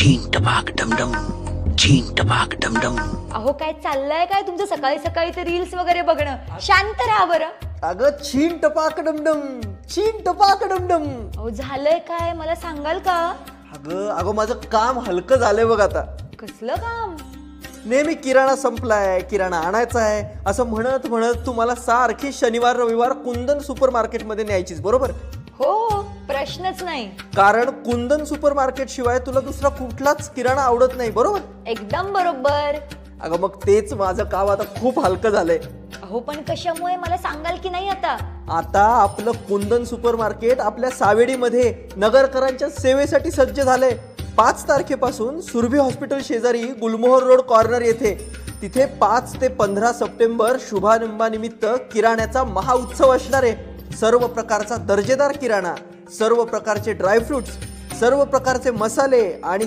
झीन टपाक डमडम झीन टपाक डमडम. अहो काय चाललंय काय तुमचं सकाळी सकाळी ते रील्स वगैरे बघणं? शांत राहा बरं. अगं छीन टपाक डमडम. छीन टपाक डमडम. अहो झालंय काय? मला सांगाल का? अगं अगं माझं काम हलकं झालंय बघ आता. कसलं काम? नेहमी किराणा संपलाय किराणा आणायचा आहे असं म्हणत म्हणत तू मला सारखी शनिवार रविवार कुंदन सुपर मार्केटमध्ये न्यायचीच बरोबर? हो. प्रश्नच नाही. कारण कुंदन सुपर मार्केट शिवाय तुला दुसरा कुठलाच किराणा आवडत नाही बरोबर? एकदम बरोबर. अगं मग तेच माझं काम आता खूप हलकं झालंय. अहो पण कशामुळे? मला सांगाल की नाही आता? आता आपलं कुंदन सुपर मार्केट आपल्या सावेडीमध्ये नगरकरांच्या सेवेसाठी सज्ज झालंय. पाच तारखेपासून सुरभी हॉस्पिटल शेजारी गुलमोहर रोड कॉर्नर येथे. तिथे पाच ते पंधरा सप्टेंबर शुभारंभानिमित्त किराण्याचा महाउत्सव असणार आहे. सर्व प्रकारचा दर्जेदार किराणा. सर्व प्रकारचे ड्रायफ्रुट्स सर्व प्रकारचे मसाले आणि